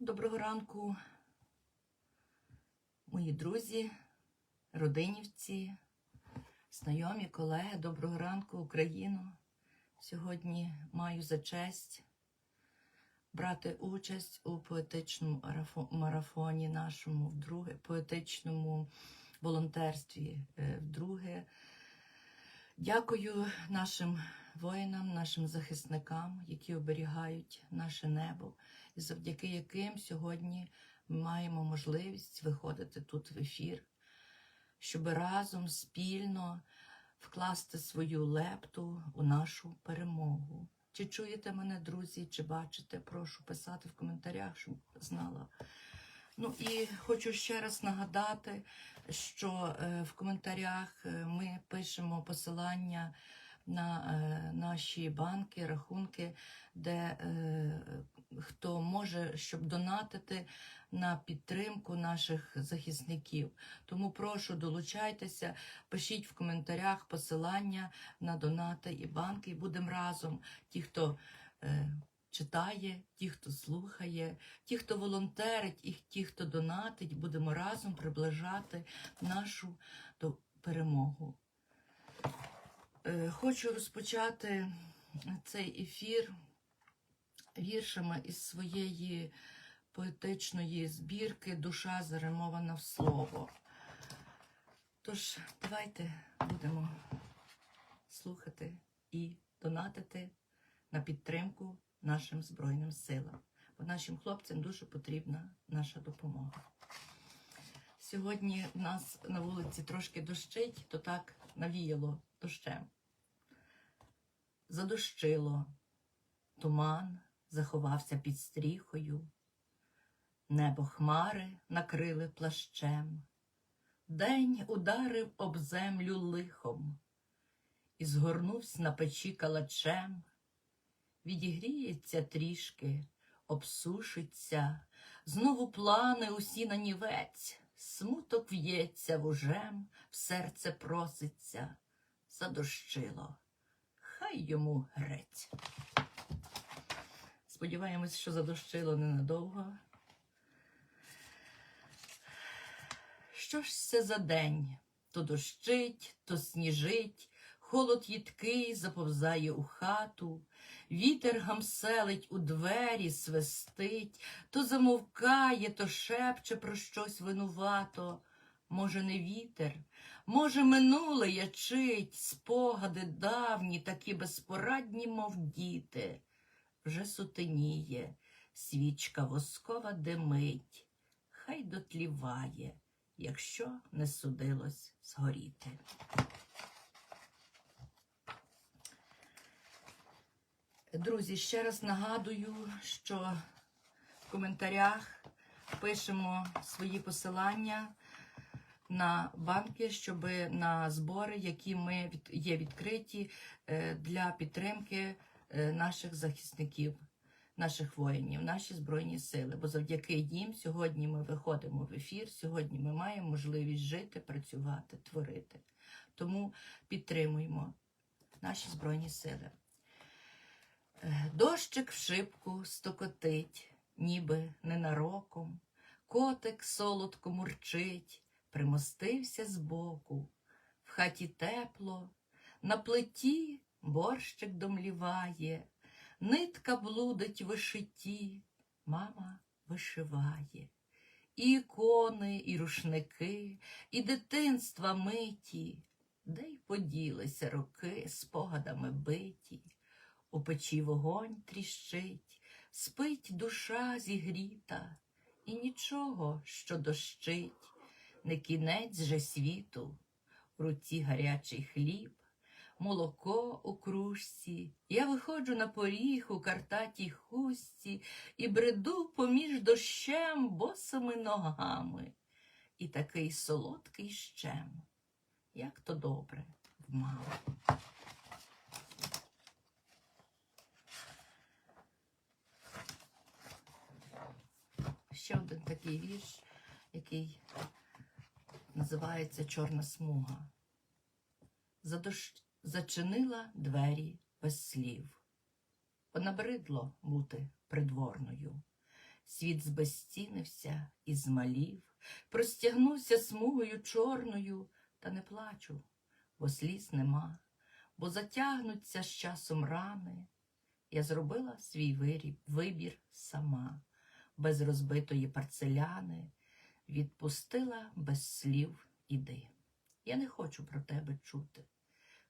Доброго ранку, мої друзі, родинівці, знайомі, колеги. Доброго ранку, Україно. Сьогодні маю за честь брати участь у поетичному марафоні нашому, вдруге, поетичному волонтерстві е, вдруге. Дякую нашим воїнам, нашим захисникам, які оберігають наше небо, і завдяки яким сьогодні ми маємо можливість виходити тут в ефір, щоб разом спільно вкласти свою лепту у нашу перемогу. Чи чуєте мене, друзі, чи бачите? Прошу писати в коментарях, щоб знала. Ну і хочу ще раз нагадати, що е, в коментарях е, ми пишемо посилання на е, наші банки, рахунки, де е, хто може, щоб донатити на підтримку наших захисників. Тому прошу долучайтеся, пишіть в коментарях посилання на донати і банки, і будемо разом. Ті, хто е, читає, ті, хто слухає, ті, хто волонтерить, і ті, хто донатить, будемо разом приближати нашу перемогу. Е, Хочу розпочати цей ефір віршами із своєї поетичної збірки Душа заримована в слово. Тож, давайте будемо слухати і донатити на підтримку нашим Збройним силам. Бо нашим хлопцям дуже потрібна наша допомога. Сьогодні в нас на вулиці трошки дощить, то так навіяло дощем. Задощило, туман заховався під стріхою, небо хмари накрили плащем, день ударив об землю лихом. І згорнувся на печі калачем, відігріється трішки, обсушиться, знову плани усі на нівець, смуток в'ється вужем, в серце проситься, задощило, хай йому грець. Сподіваємось, що задощило ненадовго. Що ж це за день? То дощить, то сніжить, холод їдкий заповзає у хату, вітер гамселить у двері, свистить, то замовкає, то шепче про щось винувато. Може, не вітер, може, минуле ячить, спогади давні, такі безпорадні, мов діти. Вже сутеніє, свічка воскова димить, хай дотліває, якщо не судилось згоріти. Друзі, ще раз нагадую, що в коментарях пишемо свої посилання на банки, щоб на збори, які ми є відкриті е, для підтримки е, наших захисників, наших воїнів, наші збройні сили. Бо завдяки їм сьогодні ми виходимо в ефір. Сьогодні ми маємо можливість жити, працювати, творити. Тому підтримуємо наші збройні сили. Е, Дощик в шибку стокотить, ніби ненароком, котик солодко мурчить, примостився збоку, в хаті тепло, на плиті борщик домліває, нитка блудить вишиті, мама вишиває. І ікони, і рушники, і дитинства миті, де й поділися роки спогадами биті. У печі вогонь тріщить, спить душа зігріта, і нічого, що дощить, не кінець же світу, в руці гарячий хліб, молоко у кружці. Я виходжу на поріг у картатій хустці і бреду поміж дощем босими ногами. І такий солодкий щем, як то добре в маму. Ще один такий вірш, який називається Чорна смуга. Задощ... Зачинила двері без слів. Понабридло бути придворною. світ збезцінився і змалів, простягнувся смугою чорною, та не плачу, бо сліз нема, бо затягнуться з часом рани. Я зробила свій вибір сама, без розбитої парцеляни, відпустила без слів іди. Я не хочу про тебе чути.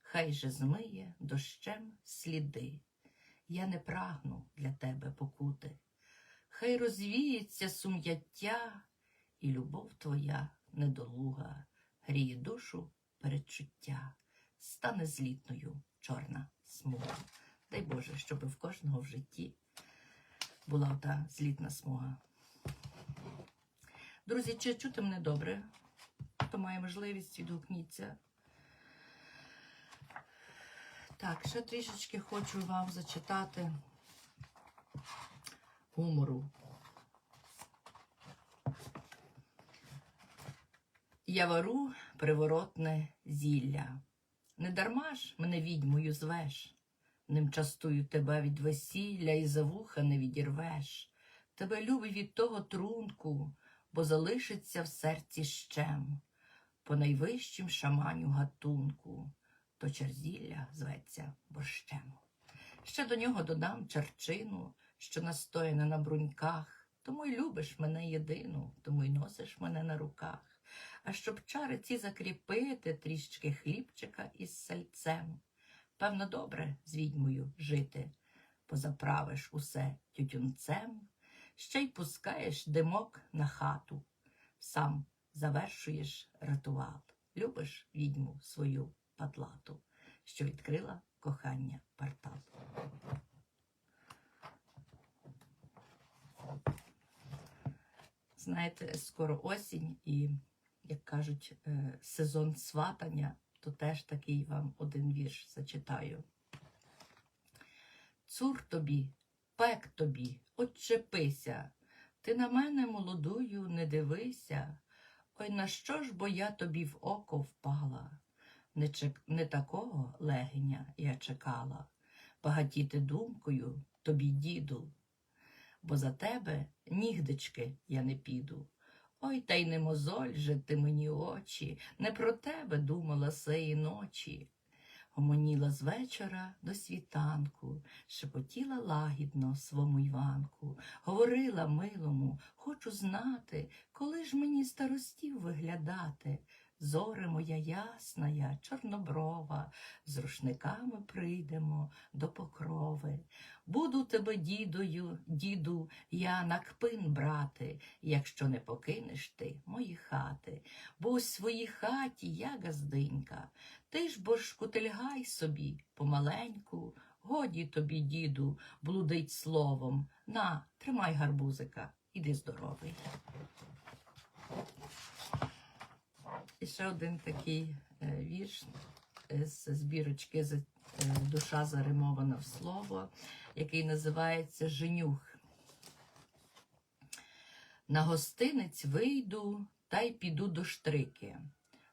Хай же змиє дощем сліди. Я не прагну для тебе покути. Хай розвіється сум'яття, і любов твоя недолуга, гріє душу передчуття, стане злітною чорна смуга. Дай Боже, щоб в кожного в житті була та злітна смуга. Друзі, чи чути мене добре? Хто має можливість, відгукніться. Так, ще трішечки хочу вам зачитати гумору. Я вару приворотне зілля. Не дарма ж мене відьмою звеш, ним частую тебе від весілля і за вуха не відірвеш. Тебе любить від того трунку, бо залишиться в серці щем, по найвищим шаманю гатунку, то черзілля зветься борщем. Ще до нього додам черчину, що настояна на бруньках, тому й любиш мене єдину, тому й носиш мене на руках. А щоб чари ці закріпити трішки хлібчика із сальцем. Певно, добре з відьмою жити, позаправиш усе тютюнцем, ще й пускаєш димок на хату, сам завершуєш ритуал. Любиш відьму свою падлату, що відкрила кохання портал. Знаєте, скоро осінь і, як кажуть, е, сезон сватання, то теж такий вам один вірш зачитаю. Цур тобі, пек тобі, отчепися, ти на мене молодую не дивися. Ой, на що ж бо я тобі в око впала? Не, чек... не такого легеня я чекала, багатіти думкою тобі, діду, бо за тебе нігдечки я не піду. Ой, та й не мозоль же ти мені очі, не про тебе думала сеї ночі. Гомоніла з вечора до світанку, шепотіла лагідно свому Іванку, говорила милому, хочу знати, коли ж мені старостів виглядати. Зоре моя ясна, чорноброва, з рушниками прийдемо до покрови. Буду тебе, дідою, діду, я на кпин брати, якщо не покинеш ти мої хати. Бо у своїй хаті я газдинька, ти ж бо ж кутильгай собі помаленьку, годі тобі, діду, блудить словом. На, тримай гарбузика, іди здоровий. І ще один такий е, вірш е, з збірочки е, Душа заримована в слово, який називається Женюх. На гостинець вийду та й піду до штрики.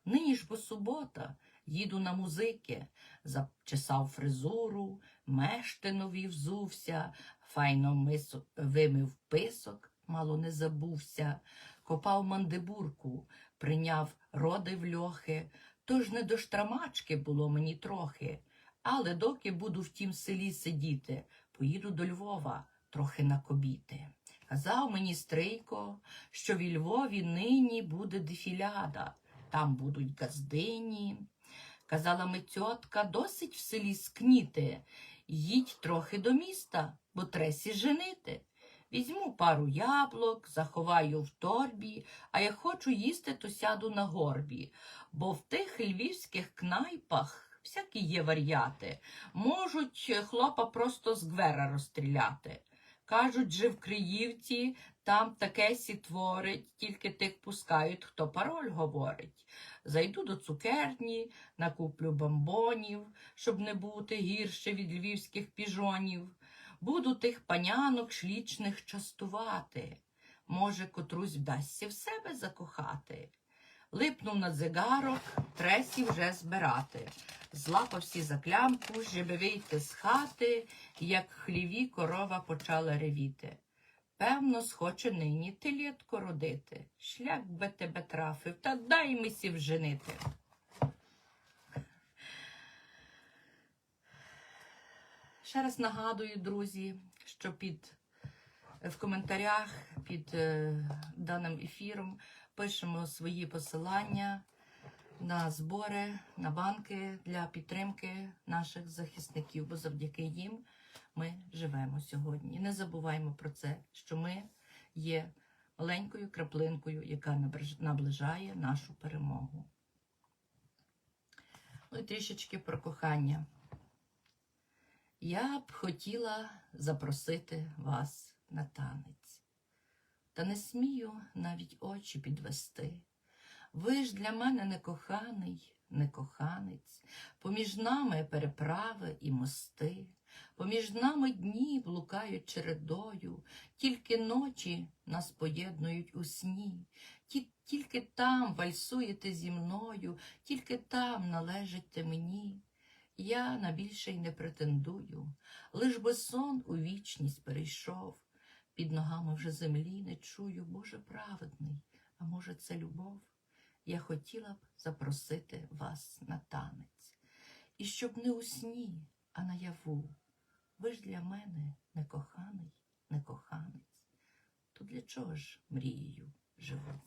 Нині ж бо субота, їду на музики, зачесав фризуру, мештинові взувся, файно мисо, вимив писок, мало не забувся, копав мандибурку, прийняв роди в льохи, тож не до штрамачки було мені трохи. Але доки буду в тім селі сидіти, поїду до Львова трохи на кобіти. Казав мені Стрийко, що в Львові нині буде дефіляда, там будуть газдині. Казала ми тьотка, досить в селі скніти, їдь трохи до міста, бо тресі женити. Візьму пару яблук, заховаю в торбі, а як хочу їсти, то сяду на горбі. Бо в тих львівських кнайпах всякі є вар'яти. Можуть хлопа просто з гвера розстріляти. Кажуть, же в Криївці там таке сі творить, тільки тих пускають, хто пароль говорить. Зайду до цукерні, накуплю бомбонів, щоб не бути гірше від львівських піжонів. Буду тих панянок шлічних частувати. Може, котрусь вдасться в себе закохати. Липнув на дзигарок, тресі вже збирати. Злапався за клямку, щоби вийти з хати, як хліві корова почала ревіти. Певно, схоче нині телятко родити. Шлях би тебе трафив, та дай мисі вженити. Ще раз нагадую, друзі, що під в коментарях під е, даним ефіром пишемо свої посилання на збори, на банки для підтримки наших захисників, бо завдяки їм ми живемо сьогодні. І не забуваємо про це, що ми є маленькою краплинкою, яка наближає нашу перемогу. Ну і трішечки про кохання. Я б хотіла запросити вас на танець, та не смію навіть очі підвести. Ви ж для мене не коханий, не коханець, поміж нами переправи і мости, поміж нами дні блукають чередою, тільки ночі нас поєднують у сні, Ті- тільки там вальсуєте зі мною, тільки там належите мені. Я на більше й не претендую, лиш би сон у вічність перейшов. Під ногами вже землі не чую, Боже праведний, а може, це любов? Я хотіла б запросити вас на танець. І щоб не у сні, а наяву. Ви ж для мене не коханий, не коханець. То для чого ж мрією живу?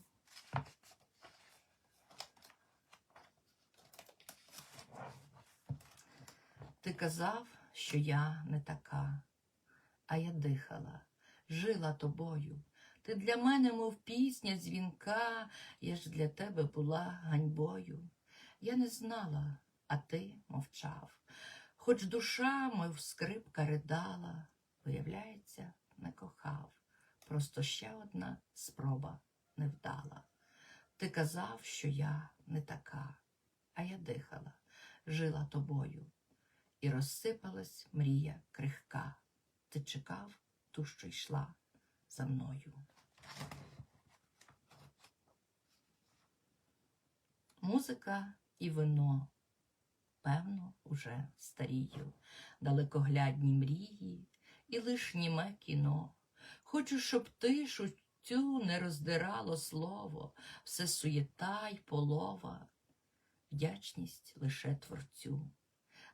Ти казав, що я не така, а я дихала, жила тобою. Ти для мене, мов пісня дзвінка, я ж для тебе була ганьбою. Я не знала, а ти мовчав. Хоч душа, мов скрипка ридала, виявляється, не кохав. Просто ще одна спроба невдала. Ти казав, що я не така, а я дихала, жила тобою. І розсипалась мрія крихка. Ти чекав ту, що йшла за мною. Музика і вино, певно, уже старію, далекоглядні мрії і лиш німе кіно. Хочу, щоб тишу цю не роздирало слово, все суєта й полова, вдячність лише творцю.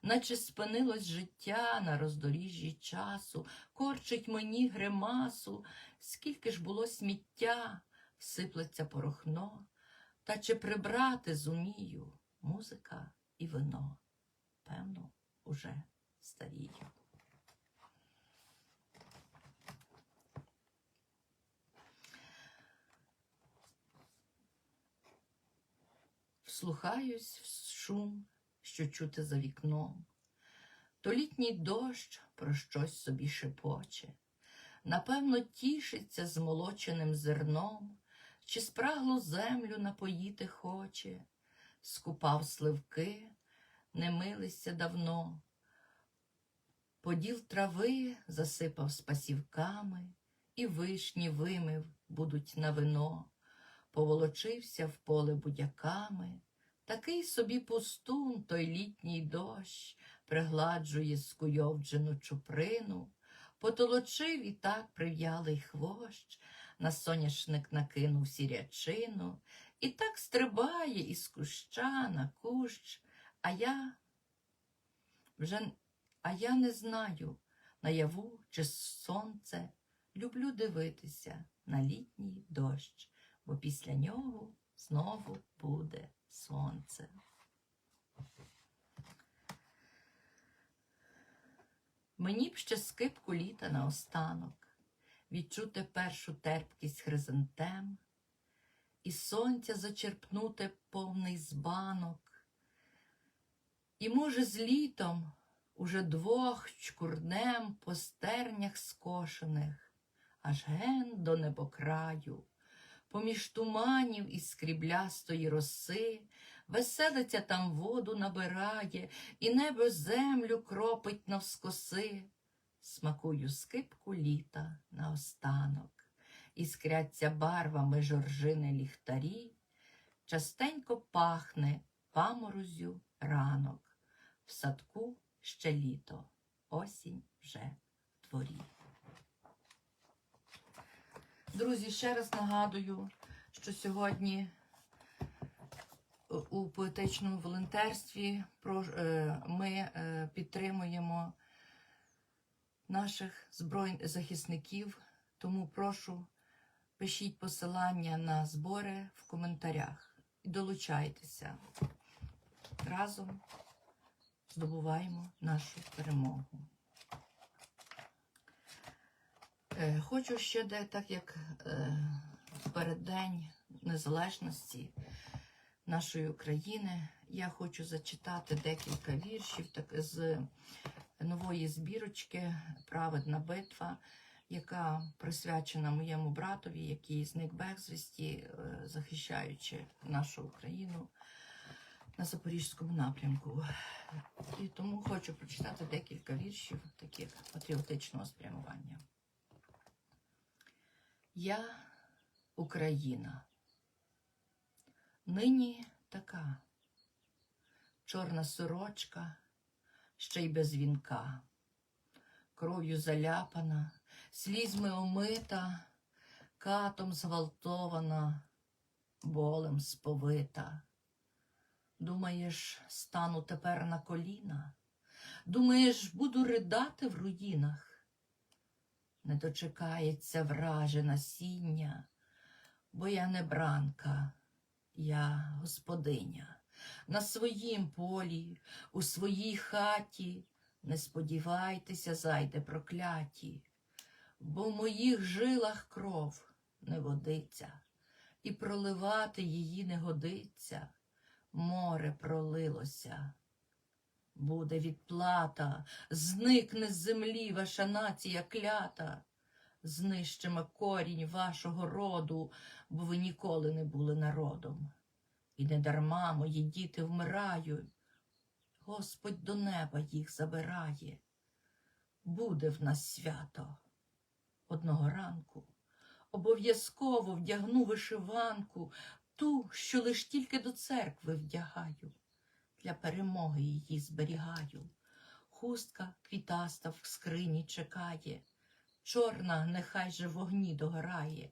Наче спинилось життя на роздоріжжі часу, корчить мені гримасу, скільки ж було сміття, сиплеться порохно, та чи прибрати зумію музика і вино, певно, уже старію. Вслухаюсь в шум, що чути за вікном. То літній дощ про щось собі шепоче, напевно, тішиться змолоченим зерном, чи спраглу землю напоїти хоче, скупав сливки, не милися давно, поділ трави засипав спасівками, і вишні вимив будуть на вино, поволочився в поле будяками. Такий собі пустун той літній дощ пригладжує скуйовджену чуприну, потолочив і так прив'ялий хвощ, на соняшник накинув сірячину, і так стрибає із куща на кущ, а я вже а я не знаю, наяву чи сонце, люблю дивитися на літній дощ, бо після нього знову буде сонце. Мені б ще скипку літа наостанок, відчути першу терпкість хризантем, і сонця зачерпнути повний збанок, і, може, з літом уже двох чкурнем по стернях скошених, аж ген до небокраю поміж туманів і скріблястої роси, веселиця там воду набирає, і небо землю кропить навскоси. Смакую скипку літа наостанок, іскряться барвами жоржини ліхтарі, частенько пахне паморозю ранок, в садку ще літо, осінь вже в дворі. Друзі, ще раз нагадую, що сьогодні у поетичному волонтерстві е, ми е, підтримуємо наших збройних захисників. Тому прошу пишіть посилання на збори в коментарях і долучайтеся. Разом здобуваємо нашу перемогу. Е, Хочу ще так як е, переддень незалежності нашої України, я хочу зачитати декілька віршів так, з нової збірочки Праведна битва, яка присвячена моєму братові, який зник безвісті, е, захищаючи нашу Україну на Запорізькому напрямку. І тому хочу прочитати декілька віршів таких патріотичного спрямування. Я Україна. Нині така чорна сорочка, ще й без вінка, кров'ю заляпана, слізьми омита, катом зґвалтована, болем сповита. Думаєш, стану тепер на коліна? Думаєш, буду ридати в руїнах? Не дочекається враже насіння, бо я не бранка, я господиня. На своїм полі, у своїй хаті, не сподівайтеся, зайде прокляті, бо в моїх жилах кров не водиться, і проливати її не годиться, море пролилося. Буде відплата, зникне з землі ваша нація клята, знищимо корінь вашого роду, бо ви ніколи не були народом. І не дарма мої діти вмирають, Господь до неба їх забирає. Буде в нас свято. Одного ранку обов'язково вдягну вишиванку, ту, що лиш тільки до церкви вдягаю для перемоги її зберігаю. Хустка квітаста в скрині чекає, чорна нехай же вогні догорає.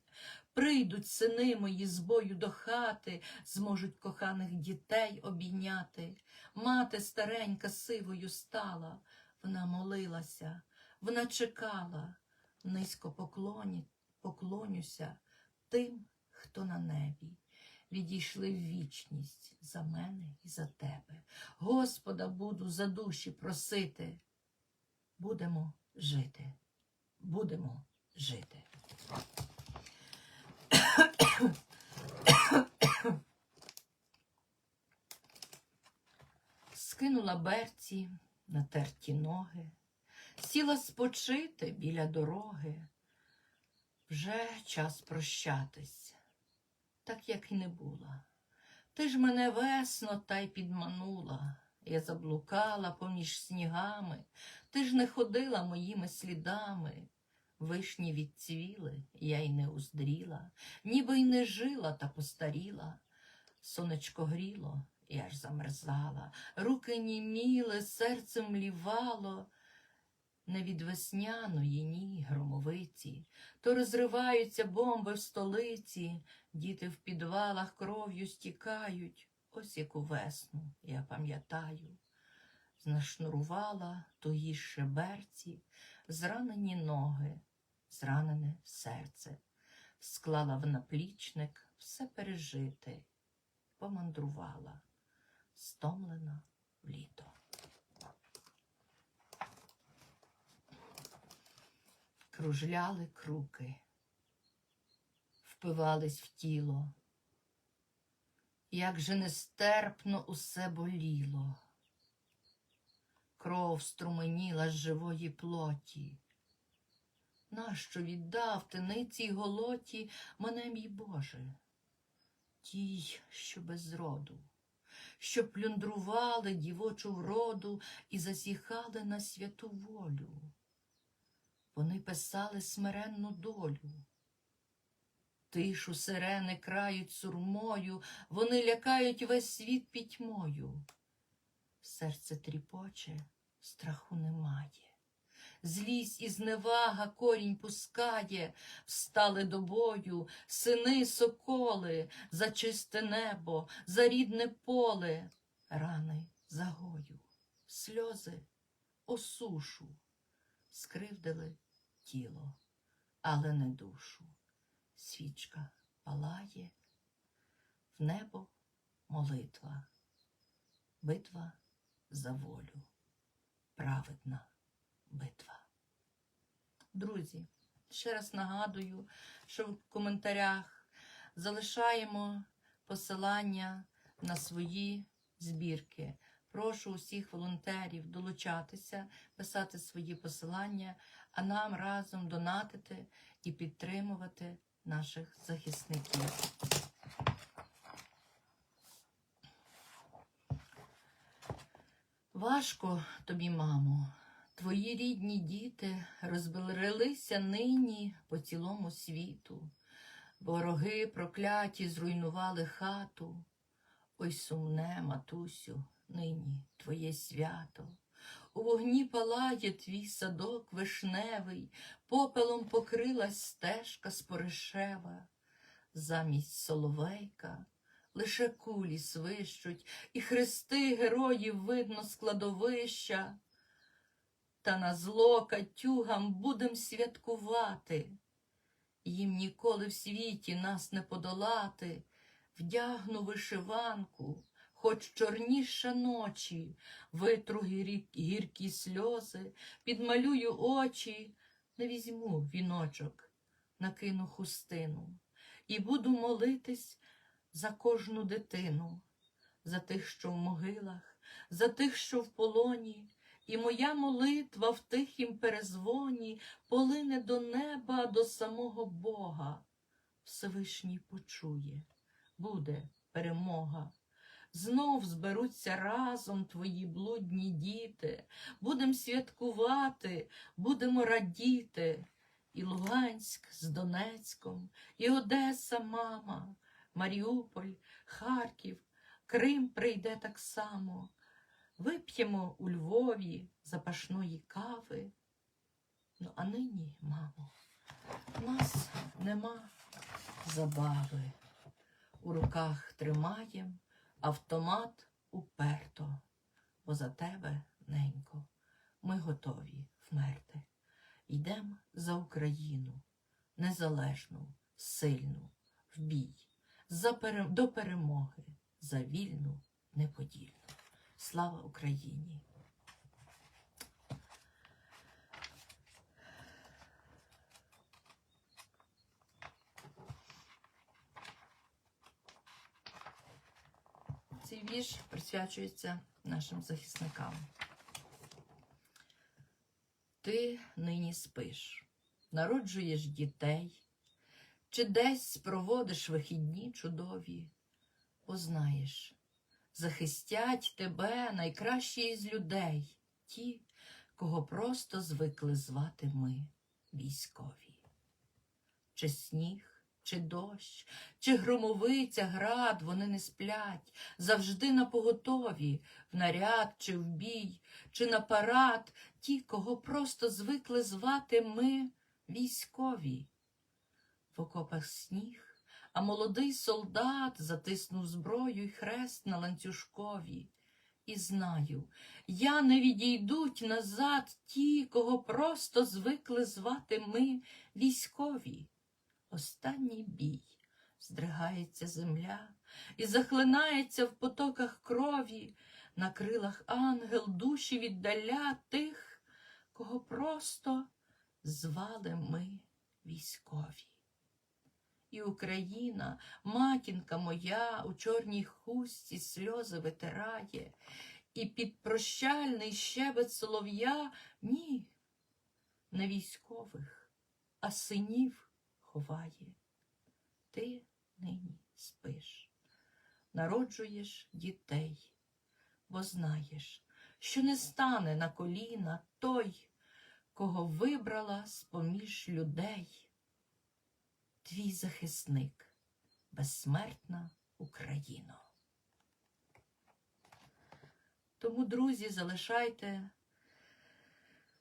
Прийдуть сини мої з бою до хати, зможуть коханих дітей обійняти. Мати старенька сивою стала, вона молилася, вона чекала, низько поклоні, поклонюся тим, хто на небі відійшли в вічність за мене і за тебе. Господа буду за душі просити. Будемо жити. Будемо жити. Скинула берці на терті ноги, сіла спочити біля дороги. Вже час прощатись так як і не була. Ти ж мене весно та й підманула. Я заблукала поміж снігами, ти ж не ходила моїми слідами. Вишні відцвіли, я й не уздріла, ніби й не жила та постаріла. Сонечко гріло, я ж замерзала, руки німіли, серце млівало. Не від весняної, ні, громовиці, то розриваються бомби в столиці, діти в підвалах кров'ю стікають. Ось яку весну, я пам'ятаю, знашнурувала тугі шеберці, зранені ноги, зранене серце, склала в наплічник все пережити, помандрувала, стомлена в літо. кружляли круки, впивались в тіло. Як же нестерпно усе боліло, кров струменіла з живої плоті. Нащо віддав ти ницій голоті мене, мій Боже, тій, що без роду, що плюндрували дівочу вроду і засіхали на святу волю. Вони писали смиренну долю. Тишу сирени крають сурмою, вони лякають весь світ пітьмою. Серце тріпоче, страху немає. злість і зневага корінь пускає, встали до бою, сини соколи, за чисте небо, за рідне поле, рани загою, сльози осушу, скривдили тіло, але не душу. Свічка палає, в небо молитва, битва за волю, праведна битва. Друзі, ще раз нагадую, що в коментарях залишаємо посилання на свої збірки. Прошу усіх волонтерів долучатися, писати свої посилання, а нам разом донатити і підтримувати наших захисників. Важко тобі, мамо, твої рідні діти розбилися нині по цілому світу. Вороги прокляті зруйнували хату. Ой, сумне, матусю, нині твоє свято. У вогні палає твій садок вишневий, попелом покрилась стежка споришева. Замість соловейка лише кулі свищуть, і хрести героїв видно з кладовища. Та на зло катюгам будем святкувати. Їм ніколи в світі нас не подолати. Вдягну вишиванку, хоч чорніша ночі, витру гіркі сльози, підмалюю очі, не візьму віночок, накину хустину. І буду молитись за кожну дитину, за тих, що в могилах, за тих, що в полоні, і моя молитва в тихім перезвоні полине до неба, до самого Бога. Всевишній почує, буде перемога. Знов зберуться разом твої блудні діти, будем святкувати, будемо радіти. І Луганськ з Донецьком, і Одеса, мама, Маріуполь, Харків, Крим прийде так само. Вип'ємо у Львові запашної кави. Ну, а нині, мамо, в нас нема забави. У руках тримаєм автомат уперто, бо за тебе, ненько, ми готові вмерти. Йдем за Україну, незалежну, сильну, в бій, за пере... до перемоги, за вільну, неподільну. Слава Україні! Цей вірш присвячується нашим захисникам. Ти нині спиш, народжуєш дітей, чи десь проводиш вихідні чудові, познаєш, захистять тебе найкращі із людей, ті, кого просто звикли звати ми військові. Чи сніг, чи дощ, чи громовиця, град, вони не сплять, завжди на поготові, в наряд чи в бій, чи на парад, ті, кого просто звикли звати ми військові. В окопах сніг, а молодий солдат затиснув зброю й хрест на ланцюжкові. І знаю, я не відійдуть назад ті, кого просто звикли звати ми військові. Останній бій. Здригається земля і захлинається в потоках крові, на крилах ангел душі віддаля тих, кого просто звали ми військові. І Україна, матінка моя, у чорній хустці сльози витирає, і під прощальний щебет солов'я ні, не військових, а синів ховає. Ти нині спиш, народжуєш дітей, бо знаєш, що не стане на коліна той, кого вибрала з-поміж людей. Твій захисник, безсмертна Україно. Тому, друзі, залишайте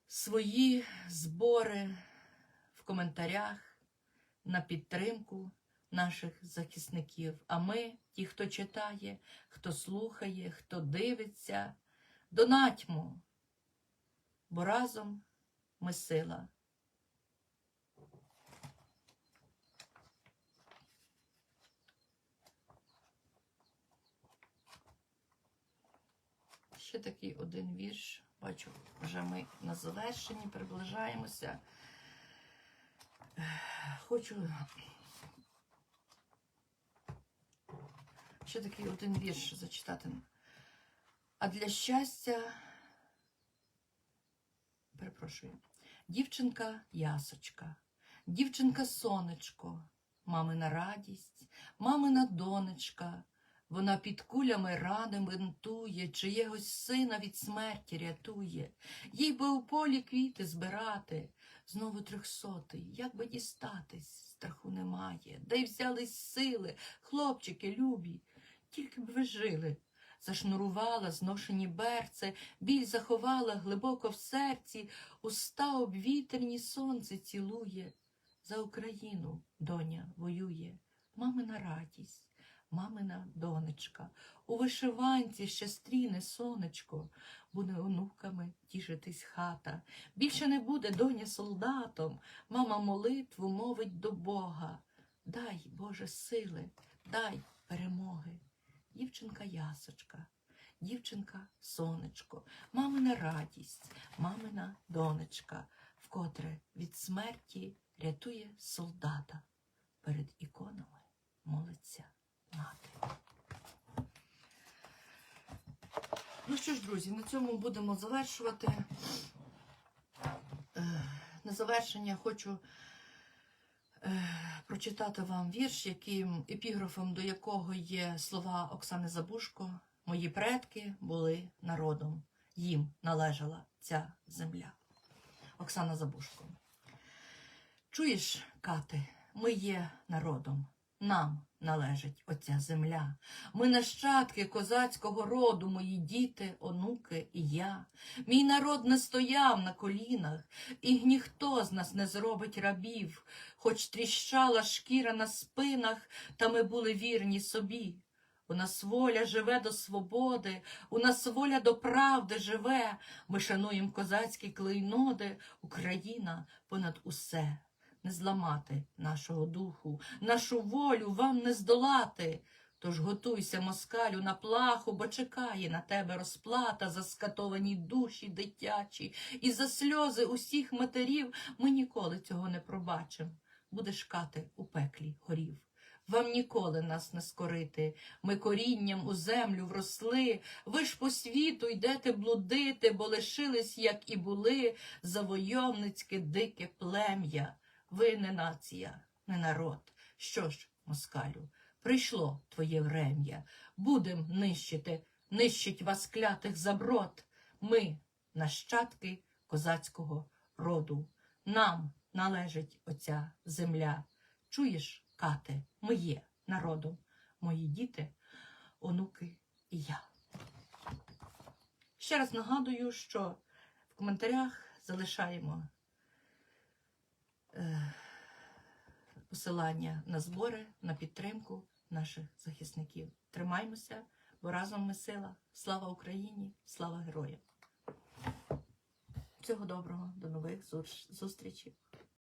свої збори в коментарях на підтримку наших захисників. А ми, ті, хто читає, хто слухає, хто дивиться, донатьмо, бо разом ми сила. Ще такий один вірш. Бачу, вже ми на завершенні приближаємося. Хочу ще такий один вірш зачитати. А для щастя, перепрошую, дівчинка ясочка, дівчинка сонечко, мамина радість, мамина донечка. Вона під кулями рани бинтує, чиєгось сина від смерті рятує. Їй би у полі квіти збирати, знову трьохсотий, як би дістатись, страху немає. Де й взялись сили, хлопчики любі, тільки б ви жили. Зашнурувала зношені берце, біль заховала глибоко в серці, уста обвітерні сонце цілує. За Україну доня воює, мамина радість мамина донечка, у вишиванці ще стріне сонечко, буде онуками тішитись хата. Більше не буде доня солдатом, мама молитву мовить до Бога. Дай, Боже, сили, дай перемоги. Дівчинка ясочка, дівчинка сонечко, мамина радість, мамина донечка, вкотре від смерті рятує солдата. Перед іконами молиться. Ну що ж, друзі, на цьому будемо завершувати. Е, На завершення хочу е, прочитати вам вірш, яким епіграфом до якого є слова Оксани Забушко. Мої предки були народом, їм належала ця земля. Оксана Забушко. Чуєш, Кати, ми є народом. Нам належить оця земля. Ми нащадки козацького роду, мої діти, онуки і я. Мій народ не стояв на колінах, і ніхто з нас не зробить рабів, хоч тріщала шкіра на спинах, та ми були вірні собі. У нас воля живе до свободи, у нас воля до правди живе. Ми шануємо козацькі клейноди, Україна понад усе не зламати нашого духу, нашу волю вам не здолати. Тож готуйся, москалю, на плаху, бо чекає на тебе розплата за скатовані душі дитячі, і за сльози усіх матерів ми ніколи цього не пробачим. Будеш кати у пеклі горів. Вам ніколи нас не скорити. Ми корінням у землю вросли. Ви ж по світу йдете блудити, бо лишились, як і були, завойовницьке дике плем'я. Ви не нація, не народ. Що ж, москалю, прийшло твоє врем'я. Будем нищити, нищить вас клятих заброд. Ми, нащадки козацького роду. Нам належить оця земля. Чуєш, кате, ми є народом, мої діти, онуки і я. Ще раз нагадую, що в коментарях залишаємо посилання на збори, на підтримку наших захисників. Тримаймося, бо разом ми сила. Слава Україні, слава героям! Всього доброго, до нових зустрічей!